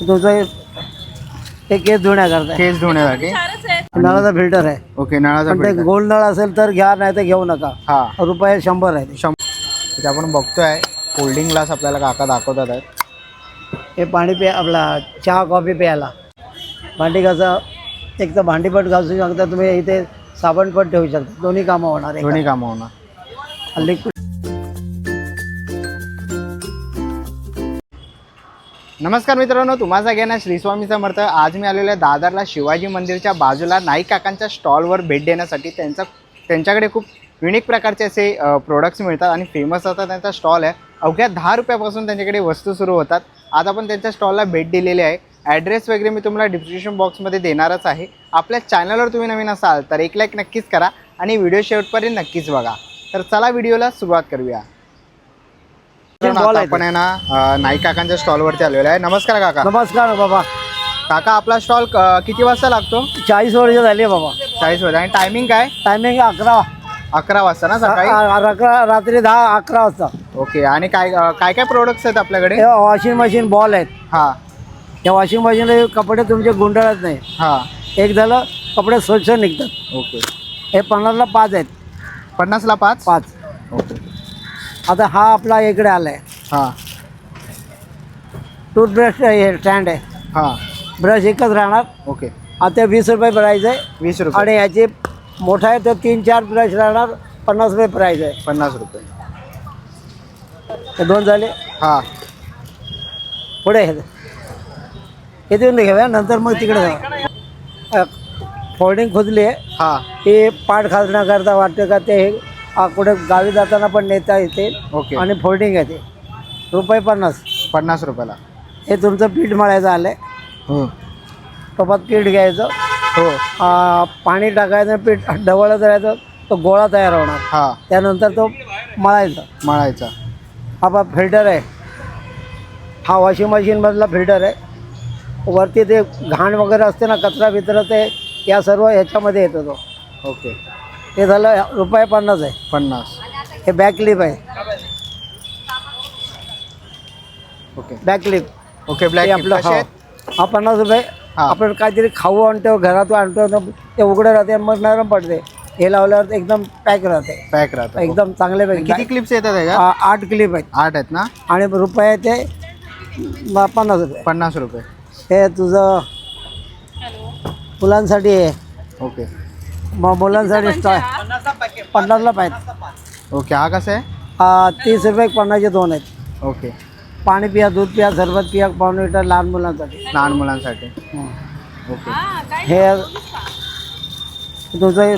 तुमचं ते केस धुण्याकरता. केस धुण्यासाठी? नळाचा फिल्टर आहे. ओके नळाचा पण ते filter. गोल नळ असेल तर घ्या नाही तर घेऊ नका. हा. रुपये शंभर आहे ते. शंभर इथे आपण बघतोय कोल्डिंग ग्लास आपल्याला काका दाखवतात आहेत. हे पाणी पे आपला चहा कॉफी प्यायला. भांडी कसं एक तर भांडी पण घासू शकता तुम्ही इथे साबण पण ठेवू शकता. दोन्ही कामं होणार आहे. दोन्ही कामं होणार. लिक्विड नमस्कार मित्रांनो तुम्हा सगळ्यांना श्री स्वामी समर्थ. आज मी आलेलो आहे दादरला शिवाजी मंदिरच्या बाजूला. नाईक काकांच्या स्टॉलवर भेट देण्यासाठी त्यांचा त्यांच्याकडे खूप युनिक प्रकारचे असे प्रोडक्ट्स मिळतात आणि फेमस असा त्यांचा स्टॉल आहे. अवघ्या दहा रुपयापासून त्यांच्याकडे वस्तू सुरू होतात. आज आपण त्यांच्या स्टॉलला भेट दिलेली आहे. ॲड्रेस वगैरे मी तुम्हाला डिस्क्रिप्शन बॉक्समध्ये देणारच आहे. आपल्या चॅनलवर तुम्ही नवीन असाल तर एक लाईक नक्कीच करा आणि व्हिडिओ शेवटपर्यंत नक्कीच बघा. तर चला व्हिडिओला सुरुवात करूया. मित्रांनो, आता आपण आहे ना नाईक काकांच्या स्टॉलवरती आलेलो आहे. नमस्कार काका. नमस्कार बाबा. काका आपला स्टॉल किती वाजता लागतो? चाळीस वर्ष झाली आहे बाबा. चाळीस वाजता आणि टायमिंग काय? टायमिंग अकरा. अकरा वाजता ना सकाळी? अकरा रात्री दहा अकरा वाजता. ओके. आणि काय काय काय प्रोडक्ट्स आहेत आपल्याकडे? वॉशिंग मशीन बॉल आहेत. हा. त्या वॉशिंग मशीनला कपडे तुमचे गुंडाळत नाही. हा. एक झालं कपडे स्वच्छ निघतात. ओके. हे पन्नासला पाच आहेत. पन्नासला पाच? पाच. ओके. आता हा आपला इकडे आला आहे हा. टूथब्रश हे स्टँड आहे. हा. ब्रश एकच राहणार. ओके. आता वीस रुपये प्राईज आहे. वीस रुपये. आणि याची मोठा आहे तर तीन चार ब्रश राहणार. पन्नास रुपये प्राईज आहे. पन्नास रुपये. हे दोन झाले? हा. पुढे हे. हे देऊन घ्याव्या नंतर मग तिकडे जाऊ. फोल्डिंग खोदली आहे. हा. हे पाठ खाजण्याकरता वाटतं का ते हे आ, कुठे गावी जाताना पण नेता येते ओके. आणि फोल्डिंग आहे ते. रुपये पन्नास. पन्नास रुपयाला. हे तुमचं पीठ मळायचं आलं आहे हो टोपात पीठ घ्यायचं. हो. आ, पाणी टाकायचं पीठ ढवळत राहायचं तो गोळा तयार होणार. हा. त्यानंतर तो मळायचा. मळायचा. हा बा फिल्टर आहे. हा वॉशिंग मशीनमधला फिल्टर आहे. वरती ते घाण वगैरे असते ना कचरा बिचरा ते या सर्व ह्याच्यामध्ये येतो तो. ओके. ते झालं रुपये पन्नास आहे. पन्नास. हे बॅक क्लिप आहे. Okay back clip okay black हे आपलं हा. हा पन्नास रुपये. हा. आपण काहीतरी खाऊ आणतो घरातून आणतो ना ते उघडं राहते मग नरम पडते. हे लावल्यावर एकदम पॅक राहते. पॅक राहतात एकदम एकदम चांगले किती पैकी क्लिप्स येतात आठ क्लिप आहेत. आठ आहेत ना? आणि रुपये ते पन्नास रुपये. पन्नास रुपये. हे तुझं मुलांसाठी आहे ओके मग मुलांसाठी स्टॉ पन्नासला पाहिजे. ओके हा कसा आहे? हा, तीस रुपये पन्नासचे दोन आहेत. ओके पाणी पिया दूध पिया सरबत पिया पाऊन लिटर लहान मुलांसाठी. लहान मुलांसाठी. हं. ओके. हे तुमचं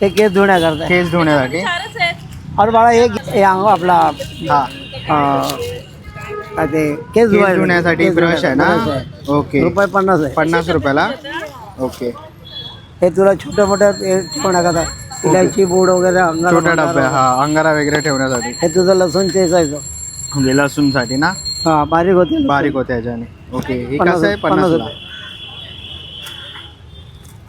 ते केस धुण्याकरता आहे. केस धुण्यासाठी? अरे बाळा हे हे अंग आपला हा. अं, काय ते केस केस धुवायला- धुण्यासाठी केस ब्रश आहे ना? आहे. ओके. रुपये पन्नास आहे. पन्नास रुपयाला? ओके. हे तुला छोट्या मोठ्या हे ठेवण्याकरता इलायची पूड वगैरे अंगाला हा अंगारा वगैरे ठेवण्यासाठी. हे तुझं लसूण चेचायचं. म्हणजे लसूणसाठी ना? हा बारीक होते. बारीक होते ह्याच्याने. ओके हे पन्नास कसं आहे? पन्नास पन्नासला? रुपये.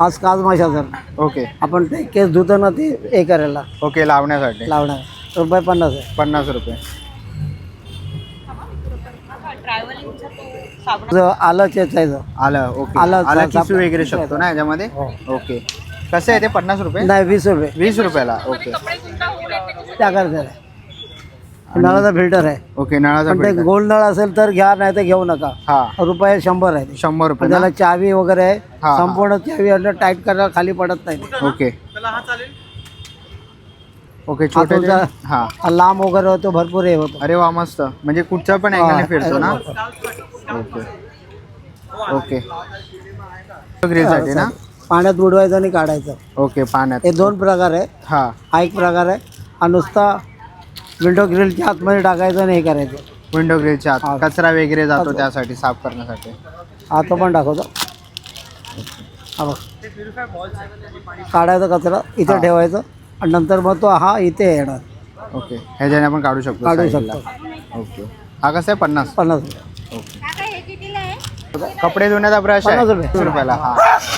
आज काच माशा सर. ओके. आपण ते केस धुतो ना ते हे करायला. ओके लावण्यासाठी. लावणार. रुपये पन्नास आहे. पन्नास रुपये. आलं चेचायचं आलं ओके. आलं आलं चा- किसू वगैरे शकतो ना ह्याच्यामध्ये? हो. ओके. कसं आहे ते पन्नास रुपये? नाही वीस रुपये. वीस रुपयाला ओके. त्या करता. नळाचा फिल्टर आहे. ओके नळाचा पण ते filter. गोल नळ असेल तर घ्या नाही तर घेऊ नका. हा. रुपये शंभर आहे ते. शंभर रुपये ना? त्याला चावी वगैरे आहे. हा. संपूर्ण चावी अंडर टाईट करायला खाली पडत नाही ते. ओके. ओके हा छोटे हा. हा लांब वगैरे होतो भरपूर हे होतो. अरे वा मस्त. म्हणजे कुठच्या पण हा, अँगलने फिरतो ना? ओके. ओके. ग्रिलसाठी ना? पाण्यात बुडवायचं आणि काढायचं. ओके पाण्यात. हे दोन प्रकार आहे. हा. हा एक प्रकार आहे. हा नुसता विंडो ग्रिलच्या आतमध्ये टाकायचं आणि हे करायचं. विंडो ग्रिलच्या हा. आत कचरा वगैरे जातो. त्यासाठी साफ करण्यासाठी. हा तो पण दाखवतो हा बघ. काढायचा कचरा इथे हा. ठेवायचं आणि नंतर मग तो हा इथे येणार. ओके. ह्याच्याने आपण काढू शकतो काढू. शकतो. ओके. हा कसा आहे? पन्नास. पन्नास रुपये. ओके. कपडे धुण्याचा ब्रश आहे पन्नास रुपये. रुपयाला हा.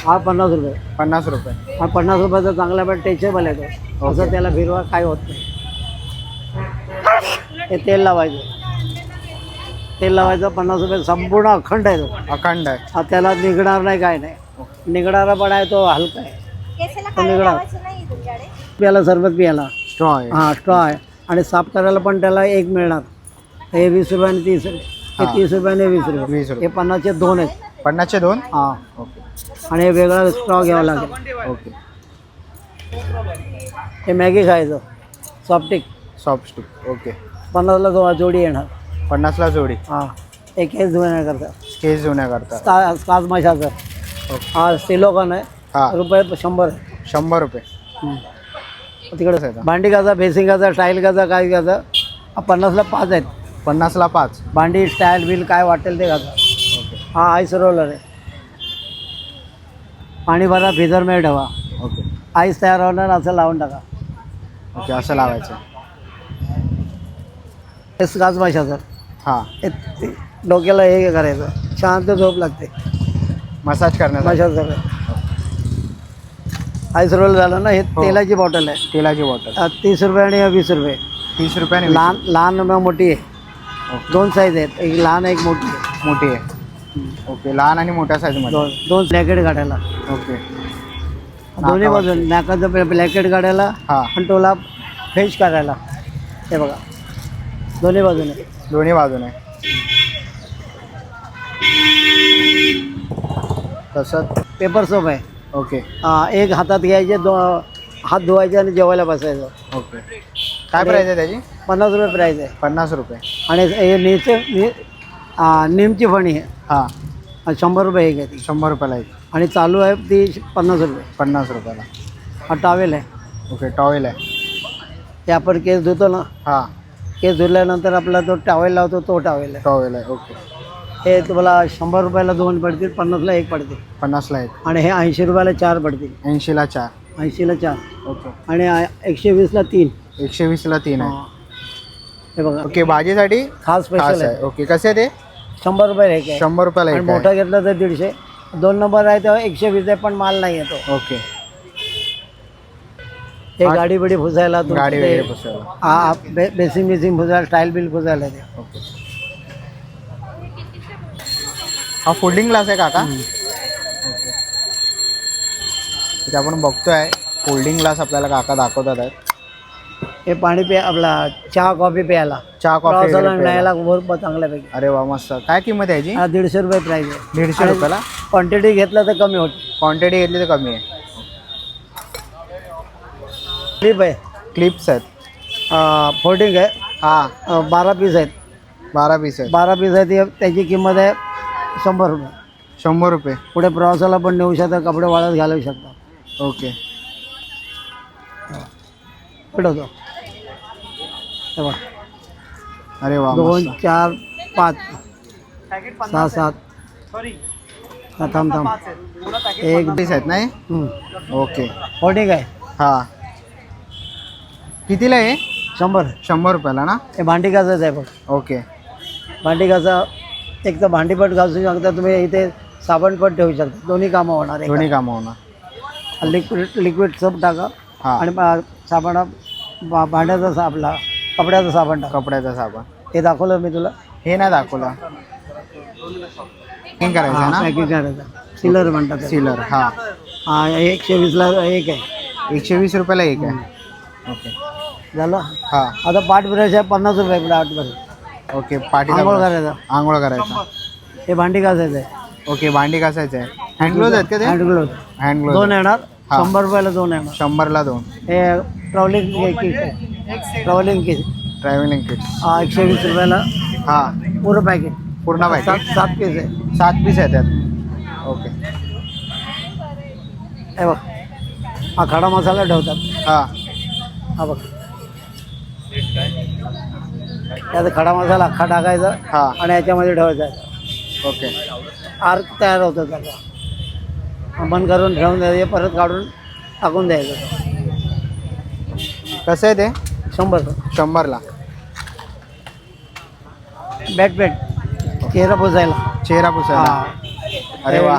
हा पन्नास रुपये. पन्नास रुपये. हा पन्नास रुपयाचा चांगला पण टेचेबल आहे तो. ओके. असं त्याला फिरवा काय होत नाही. हे तेल लावायचं. तेल लावायचं पन्नास रुपये संपूर्ण अखंड आहे तो. अखंड आहे. हा, त्याला निघणार नाही काय नाही. निघणारा पण आहे तो हलका आहे. केसाला तो काय निघणार. लावायचं नाही तुमच्याकडे? प्याला सरबत प्यायला स्ट्रॉ आहे. हा स्ट्रॉ आहे. आणि साफ करायला पण त्याला एक मिळणार. हे वीस रुपयाने तीस रुपये. हे. तीस रुपयाने वीस रुपये. वीस रुपये. हे पन्नासचे दोन आहेत. पन्नासचे दोन? हा. ओके. आणि हे वेगळा स्ट्रॉ घ्यावा लागेल. ओके. हे मॅगी खायचं. सॉफ्टिक सॉफ्ट स्टिक ओके. पन्नासला दो जोडी येणार. पन्नासला जोडी. हा. एक केस धुण्याकरता. केस जुन्याकरता स्का स्काच मशाचं. हा सिलोकॉन आहे. हा. रुपये शंभर आहे. शंभर रुपये. हम्म. तिकडे कसं आहे का? भांडी घाचा बेसिंग घाचा स्टाईल घाचा काय हा पन्नासला पाच आहेत. पन्नासला पाच. भांडी स्टाईल बिल काय वाटेल ते घाचा ओके. हा आईस रोलर आहे. पाणी भरा फ्रीजरमध्ये ठेवा. ओके. आईस तयार होणार असं लावून टाका. ओके असं लावायचं. हे स्काच मशाचं. हां. हे डोक्याला हे करायचं. शांत झोप लागते. मसाज करण्यासाठी. मशाचं आईस रोल झालं ना हे हो. तेलाची बॉटल आहे. तेलाची बॉटल. तीस रुपये आणि वीस रुपये. तीस रुपयाने वीस. लहान लहान आणि मोठी आहे. ओके. दोन साईज आहेत. एक लहान एक मोठी आहे. मोठी आहे. ओके लहान आणि मोठ्या साईजमध्ये दोन दोन ब्लॅकेट काढायला. ओके. दोन्ही नाकावर. बाजून नाकाचं ब्लॅकेट काढायला हां. आणि टोला फेश काढायला हे बघा. दोन्ही बाजूने. दोन्ही बाजूने. तसंच. पेपर सोप आहे. ओके. हा, एक हातात घ्यायचे दो हात धुवायचे आणि जेवायला बसायचं. ओके. काय प्राईस आहे त्याची? पन्नास रुपये प्राईस आहे. पन्नास रुपये. आणि हे नीचे नी हा, नीमची फणी आहे. हां. हा, शंभर रुपये एक आहे ती. शंभर रुपयाला एक. आणि चालू आहे ती पन्नास रुपये. पन्नास रुपयाला. हा टॉवेल आहे. ओके टॉवेल आहे. ते आपण केस धुतो ना. हां. केस धुतल्यानंतर आपला तो टॉवेल लावतो तो टॉवेल आहे. टॉवेल आहे ओके हे तुम्हाला शंभर रुपयाला दोन पडतील पन्नासला एक पडतील. पन्नासला एक. आणि हे ऐंशी रुपयाला चार पडतील. ऐंशीला चार. ऐंशीला चार. ओके आणि एकशे वीसला तीन. एकशे वीसला तीन आहे. हा. हे बघा. ओके भाजीसाठी खास खास स्पेशल आहे. आहे. ओके कसे आहे ते? शंभर रुपये एक आहे. शंभर रुपयाला आणि एक आहे. मोठा घेतला तर दीडशे. दोन नंबर आहे तेव्हा एकशे वीस आहे पण माल नाही येतो ओके हा. गाडी बिडी तुमचं गाडी ते- हा हा, बे बेसिंग बेसिंग फुसायला स्टाईल बिल ते. ओके हा फोल्डिंग ग्लास आहे काका. इथे आपण बघतोय फोल्डिंग ग्लास आपल्याला काका दाखवतात आहेत. हे पाणी पे आपला चहा कॉफी प्यायला. चहा कॉफी प्रवासाला वगैरे प्यायला. न्यायला भरपूर चांगल्यापैकी. अरे वा मस्त. काय किंमत आहे याची? हा दीडशे रुपये प्राईस आहे. दीडशे रुपयाला? क्वांटिटी घेतला तर कमी होते. क्वांटिटी घेतली तर कमी आहे. क्लिप आहे क्लिप्स आहेत. फोल्डिंग आहे हा बारा पीस आहेत. बारा पीस आहेत. बारा पीस आहे ते त्याची किंमत आहे शंभर रुपये. शंभर रुपये. पुढे प्रवासाला पण नेऊ शकता कपडे वाळत घालू शकता. ओके. पेटवतो हे बघ. अरे वा दोन मस्त. चार पाच सहा सात. हा, थांब थांब. एक पीस आहेत नाही? हम्म. ओके. फोल्डिंग आहे हा. कितीला आहे? शंभर. शंभर रुपयाला ना? हे भांडी घासायचं आहे बघ. ओके. भांडी घासा. एक तर भांडीपट घासू शकता तुम्ही इथे साबण पण ठेवू शकता. दोन्ही कामं होणार आहे. दोन्ही कामं होणार. लिक्विड लिक्विड सब टाका. हा. आणि साबण बा- भांड्याचा सा- आपला कपड्याचा साबण टाका. कपड्याचा साबण. हे दाखवलं मी तुला. हे नाही दाखवलं. हे करायचं ना? पॅकिंग करायचं. सिलर म्हणतात त्याला. सिलर हा. हा हे एकशे वीसला एक आहे. एकशे वीस रुपयाला एक आहे. ओके झालं? हा. आता पाठ ब्रश आहे पन्नास रुपये पाठ ब्रश ओके पाठी आंघोळ करायचा. आंघोळ करायचा. हे भांडी घासायचं आहे. ओके भांडी घासायचं आहे. हँडग्लोज आहेत का ते? हँड ग्लोव्ह हँडग्लोज दोन येणार. हा. शंभर रुपयाला दोन येणार. शंभरला दोन. हे ट्रॅव्हलिंग किट आहे. ट्रॅव्हलिंग किट ट्रॅव्हलिंग किट्स हा एकशे वीस रुपयाला. हा. पुरं पॅकेट पूर्ण सात पाहिजे सात पीस आहे. सात पीस आहेत त्यात. ओके. हे बघ. हा खडा मसाला ठेवतात. हा. हा बघ. त्यात खडा मसाला अख्खा टाकायचा हा. आणि याच्यामध्ये ठेवायचा ओके. आर्क तयार होतो त्याचा. बंद करून ठेवून द्यायचे परत काढून टाकून द्यायचं. कसं आहे ते? शंभर. शंभरला. Bat bat. चेहरा पुसायला. चेहरा पुसायला. अरे वा.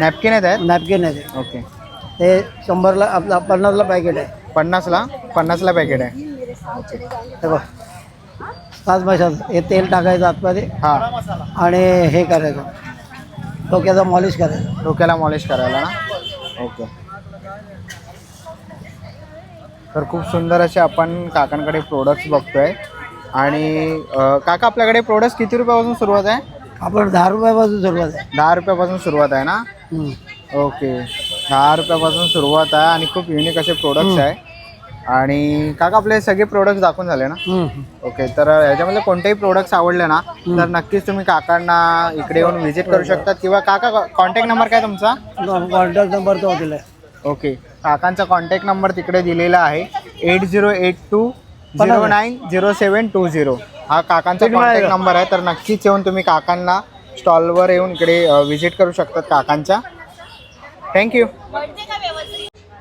नॅपकिन आहेत आहेत नॅपकिन आहे ते. ओके. ते शंभरला आपला पन्नासला पॅकेट आहे. पन्नासला? पन्नासला पॅकेट आहे. हे बघ. पाच भाषा हे तेल टाकायचं आतमध्ये. हां. आणि हे करायचं. डोक्याचं मॉलिश करायचं. डोक्याला मॉलिश करायला ना? ओके. तर खूप सुंदर असे आपण काकांकडे प्रोडक्ट्स बघतोय. आणि अं, काका आपल्याकडे प्रोडक्ट्स किती रुपयापासून सुरुवात आहे? आपण दहा रुपयापासून सुरुवात आहे. दहा रुपयापासून सुरुवात आहे ना? हम्म. ओके. दहा रुपयापासून सुरुवात आहे आणि खूप युनिक असे प्रोडक्ट्स आहे. आणि काका आपले सगळे प्रोडक्ट्स दाखवून झाले ना. ओके तर ह्याच्यामध्ये कोणतेही प्रोडक्ट्स आवडले ना तर नक्कीच तुम्ही काकांना इकडे येऊन व्हिजिट करू शकतात. किंवा काका कॉन्टॅक्ट नंबर काय तुमचा? कॉन्टॅक्ट नंबर तो दिला ओके काकांचा कॉन्टॅक्ट नंबर तिकडे दिलेला आहे. Eight zero eight two zero nine zero seven two zero हा काकांचा कॉन्टॅक्ट नंबर आहे तर नक्कीच येऊन तुम्ही काकांना स्टॉलवर येऊन इकडे व्हिजिट करू शकतात काकांच्या. थँक्यू